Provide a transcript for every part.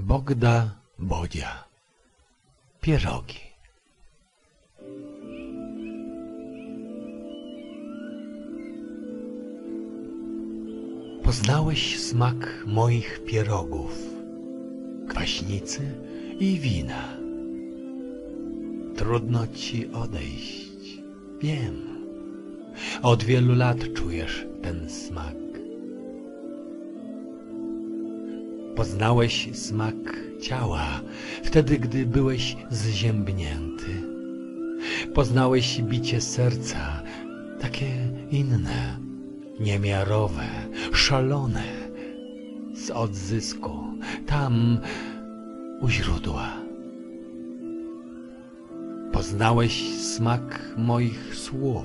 Bogda Bodzia Pierogi Poznałeś smak moich pierogów, kwaśnicy i wina. Trudno ci odejść, wiem. Od wielu lat czujesz ten smak. Poznałeś smak ciała, wtedy gdy byłeś zziębnięty. Poznałeś bicie serca, takie inne, niemiarowe, szalone, z odzysku, tam u źródła. Poznałeś smak moich słów,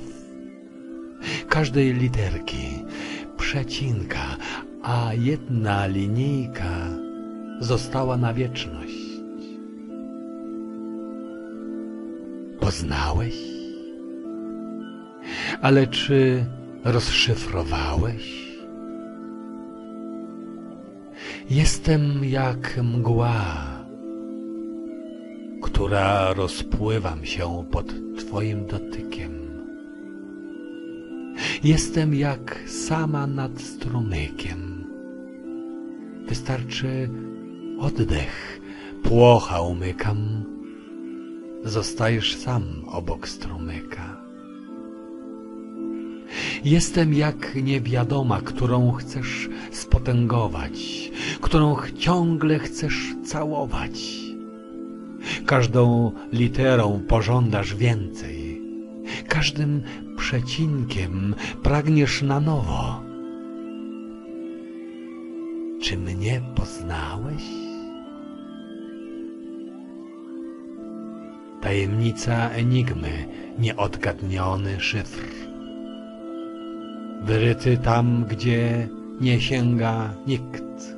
każdej literki, przecinka, a jedna linijka została na wieczność. Poznałeś? Ale czy rozszyfrowałeś? Jestem jak mgła, która rozpływam się pod Twoim dotykiem. Jestem jak sama nad strumykiem. Wystarczy oddech, płocha umykam, zostajesz sam obok strumyka. Jestem jak niewiadoma, którą chcesz spotęgować, którą ciągle chcesz całować. Każdą literą pożądasz więcej, każdym przecinkiem pragniesz na nowo. Czy mnie poznałeś? Tajemnica enigmy, nieodgadniony szyfr. Wyryty tam, gdzie nie sięga nikt.